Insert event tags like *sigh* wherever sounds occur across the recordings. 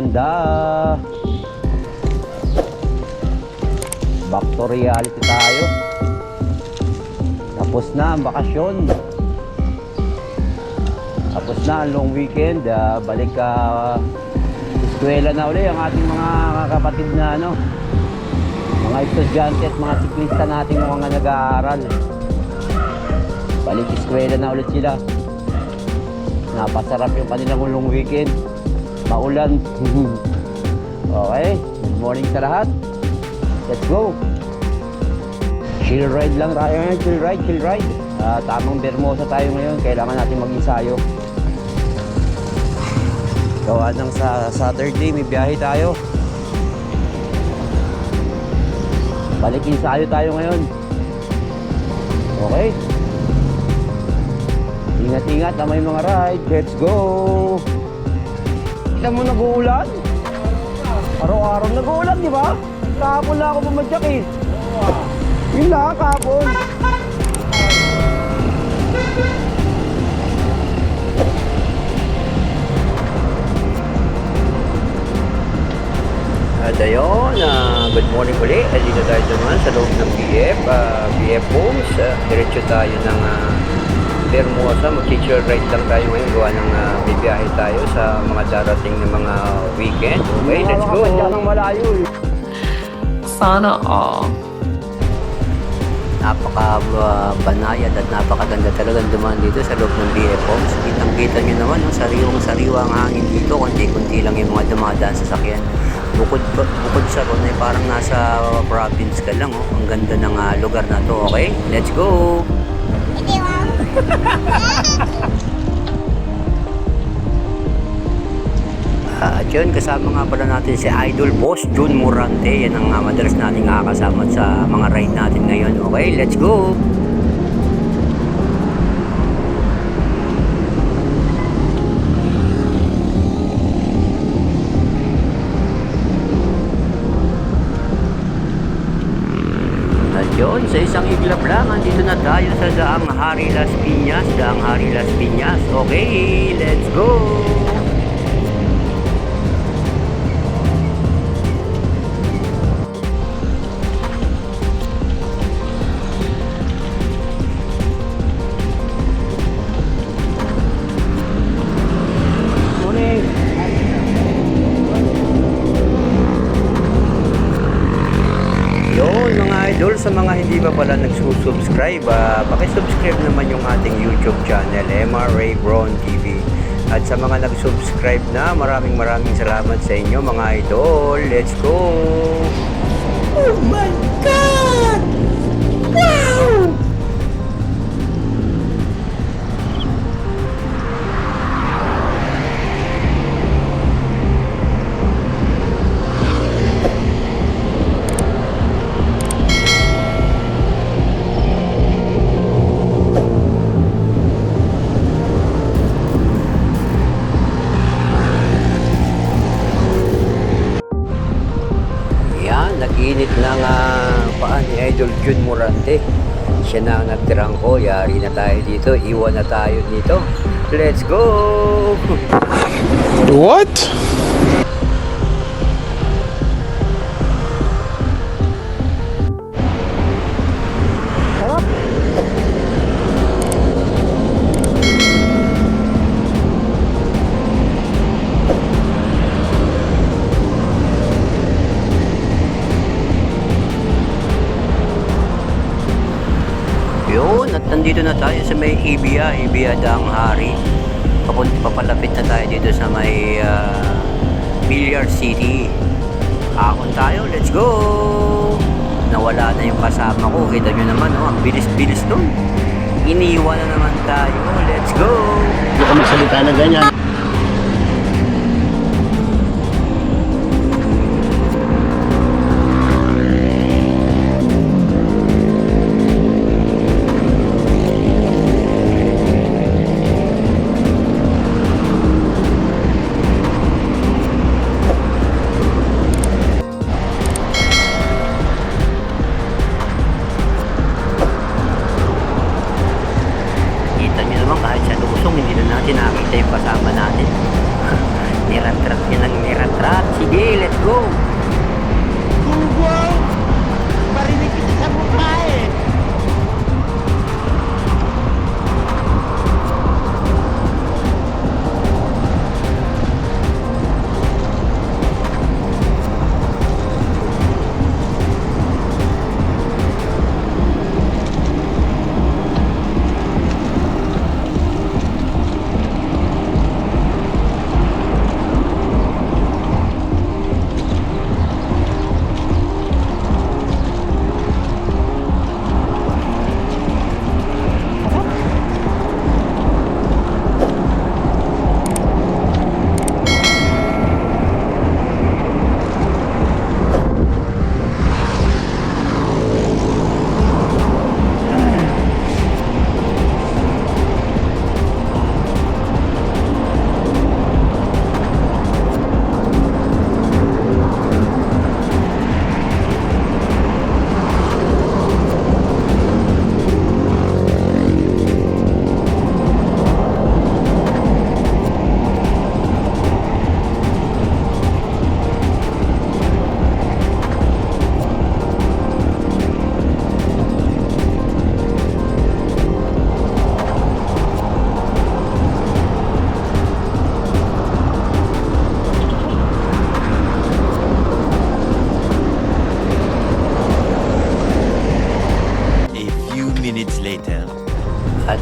Ganda. Back to reality tayo. Tapos na ang bakasyon. Tapos na ang long weekend. Ah, balik ka eskwela na uli ang ating mga kapatid na ano, mga estudyante at mga siklista nating mga nag-aaral. Balik eskwela na ulit sila. Napasarap yung kanilang long weekend. Maulan. *laughs* okay, good morning sa lahat. Let's go. Chill ride lang tayo ngayon. Chill ride, chill ride. Ah, tamang Bermosa tayo ngayon. Kailangan natin mag-ensayo. Gawa ng sa Saturday, may biyahe tayo. Balik ensayo tayo ngayon. Okay? Ingat-ingat na may mga ride. Let's go! Kita mo nag-uulan? Araw-araw nag-uulan, di ba? Kahapon lang ako pumadyak eh. Yun lang, kahapon. At ayun, ah, good morning uli. Dito tayo naman sa loob ng BF, ah, BF Homes. Ah, diretso tayo ng uh, Bermosa. Mag-teacher ride lang tayo ngayon. Gawa ng uh, bibiyahe tayo sa mga darating na mga weekend. Okay, let's go. ng malayo eh. Sana all. napaka uh, banayad at napakaganda talagang dumaan dito sa loob ng BF Homes. Kitang-kita nyo naman, no, sariwang sariwa ang hangin dito. Kunti-kunti lang yung mga dumadaan sa sakyan. Bukod, bukod sa ron ay parang nasa province ka lang. Oh. Ang ganda ng ah, lugar na to. Okay, let's go! *laughs* At yun, kasama nga pala natin si Idol Boss Jun Morante. Yan ang uh, madalas natin nakakasama sa mga ride natin ngayon. Okay, let's go! Yun, sa isang iglap lang, andito na tayo sa Daang Hari Las Piñas. Daang Hari Las Piñas. Okay, let's go! Pala nagsusubscribe, uh, pakisubscribe naman yung ating YouTube channel, MRA Brown TV. At sa mga nag-subscribe na, maraming maraming salamat sa inyo mga idol. Let's go! Oh my God! Morante. Siya na ang nagtirang ko. Yari na tayo dito. Iwan na tayo dito. Let's go! What? Nandito na tayo sa may Ibia, Ibia Dang Hari. Papun- Papalapit na tayo dito sa may uh, Billiard City. Akon tayo, let's go! Nawala na yung kasama ko. Kita nyo naman, oh, ang bilis-bilis nun. Iniwan na naman tayo. Let's go! Hindi ka magsalita na ganyan.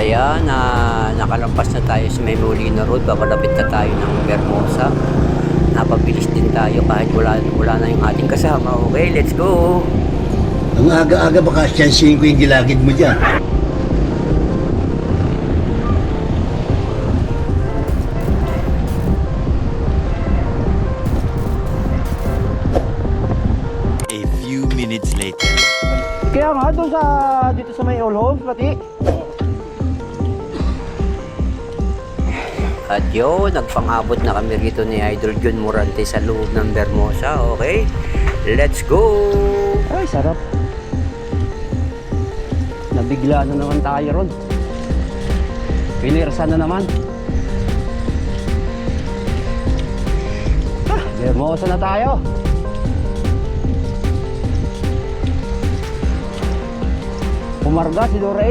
Ayan, na nakalampas na tayo sa may Molino Road. Papalapit na tayo ng Bermosa. Napabilis din tayo kahit wala, wala na yung ating kasama. Okay, let's go! Ang aga-aga baka siyansihin ko yung gilagid mo dyan. A few minutes later. Kaya nga, doon sa, dito sa may All Homes, pati. At yun, nagpangabot na kami rito ni Idol John Morante sa loob ng Bermosa. Okay, let's go! Ay, sarap. Nabigla na naman tayo ron. Pinirsa na naman. Ah, Hermosa na tayo. Pumarga si Dora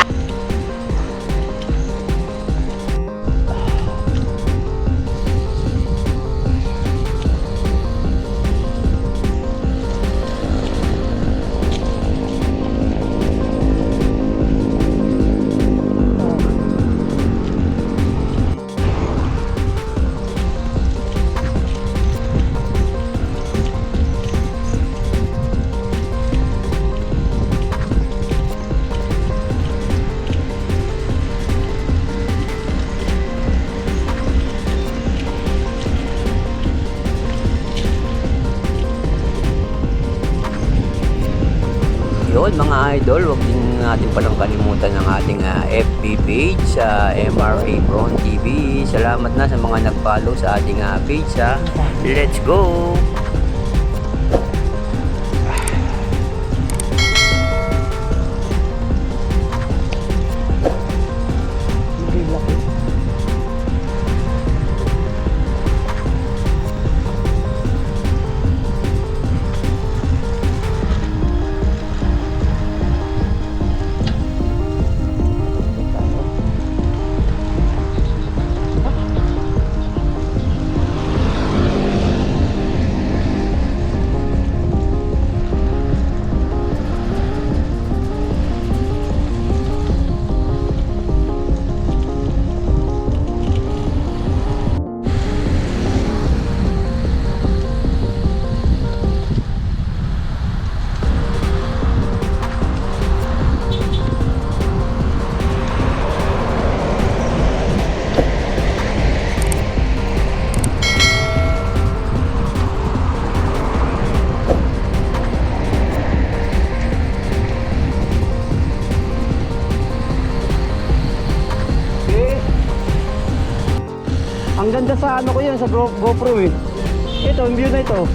*laughs* Yun mga idol, huwag din natin palang kalimutan ng ating ah, FB page sa MRA Bron TV. Salamat na sa mga nag-follow sa ating ah, page ha. Let's go! Ang ganda sa ano ko yan, sa Go- GoPro eh. Ito, yung view na ito.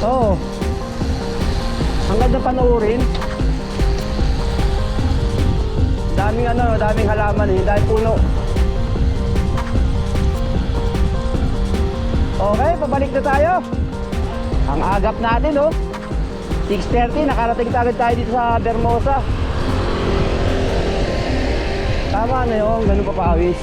Oo. Ang ganda panoorin. Daming ano, daming halaman eh, daming puno. Okay, pabalik na tayo. Ang agap natin oh. 6.30, nakarating tayo dito sa Bermosa. Tama na yun, ganun pa pawis.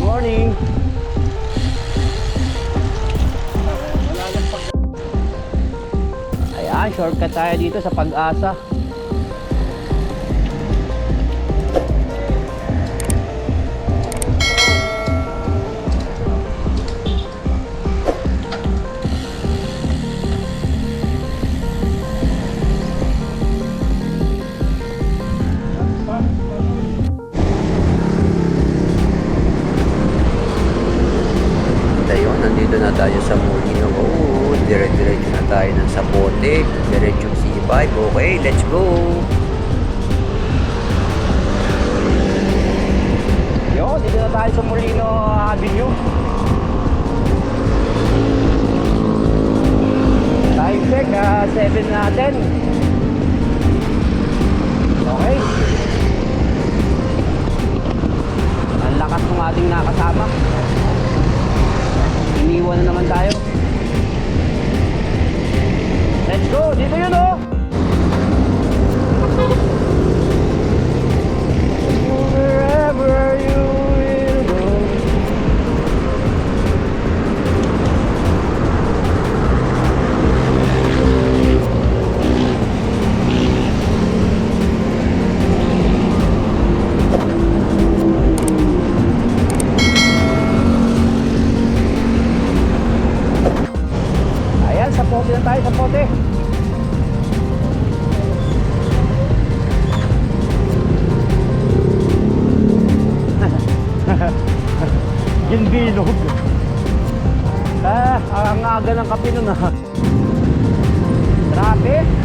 Morning. Ayan, shortcut tayo dito sa pag-asa. tayo sa Molino Avenue. Time check, ah, uh, 7 na 10. Diyan tayo sa pote. *laughs* Yung bilog. Ah, ang aga ng kape nun ah. Grabe.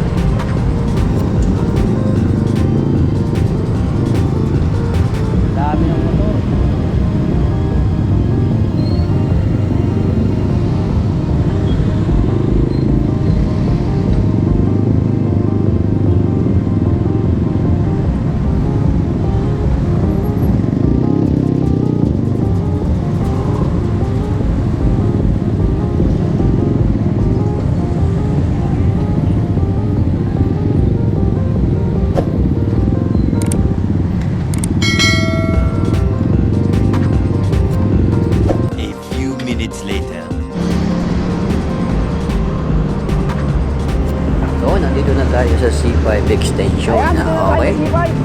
5 extension na okay.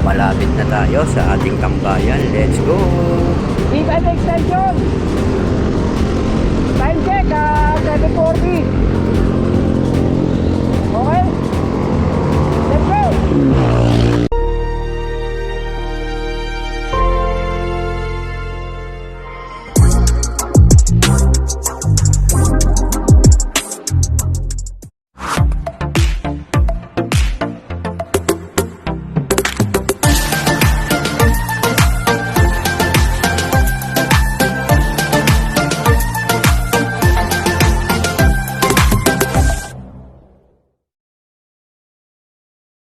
Malapit na tayo sa ating tambayan. Let's go! D5 extension! Time check, ah, uh, 740.